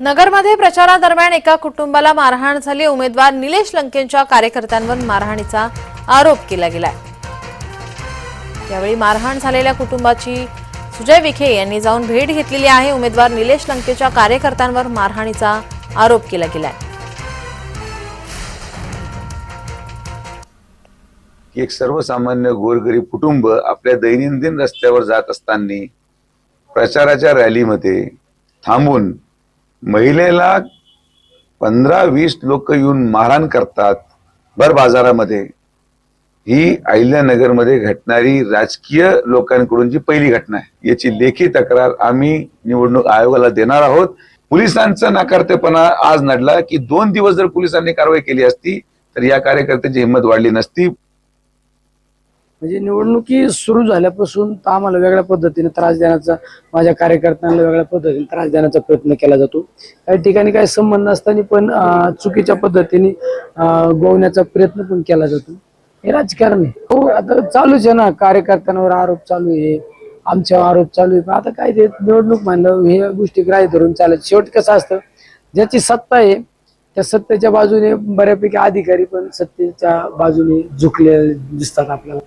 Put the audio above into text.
नगरमध्ये प्रचारादरम्यान एका कुटुंबाला मारहाण झाली. उमेदवार निलेश लंकेंच्या कार्यकर्त्यांवर मारहाणीचा आरोप केला गेलाय. यावेळी मारहाण झालेल्या कुटुंबाची सुजय विखे यांनी जाऊन भेट घेतलेली आहे. उमेदवार निलेश लंकेच्या कार्यकर्त्यांवर मारहाणीचा आरोप केला गेलाय. एक सर्वसामान्य गोरगरीब कुटुंब आपल्या दैनंदिन रस्त्यावर जात असताना प्रचाराच्या रॅलीमध्ये थांबून महिलेला पंधरा वीस लोक येऊन मारहाण करतात भर बाजारामध्ये. ही अहिल्यानगरमध्ये घटणारी राजकीय लोकांकडूनची पहिली घटना आहे याची लेखी तक्रार आम्ही निवडणूक आयोगाला देणार आहोत. पोलिसांचा नाकारतेपणा आज नडला की दोन दिवस जर पोलिसांनी कारवाई केली असती तर या कार्यकर्त्याची हिंमत वाढली नसती. म्हणजे निवडणुकी सुरू झाल्यापासून तर आम्हाला वेगळ्या पद्धतीने त्रास देण्याचा माझ्या कार्यकर्त्यांना वेगळ्या पद्धतीने त्रास देण्याचा प्रयत्न केला जातो. काही ठिकाणी काही संबंध नसताना पण चुकीच्या पद्धतीने गोवण्याचा प्रयत्न पण केला जातो. हे राजकारण आहे. हो आता चालूच आहे ना. कार्यकर्त्यांवर आरोप चालू आहे. आमच्यावर आरोप चालू आहे. पण आता काय ते निवडणूक मानलं हे गोष्टी ग्राह्य धरून चालत. शेवट कसं असतं ज्याची सत्ता आहे त्या सत्तेच्या बाजूने बऱ्यापैकी अधिकारी पण सत्तेच्या बाजूने झुकले दिसतात आपल्याला.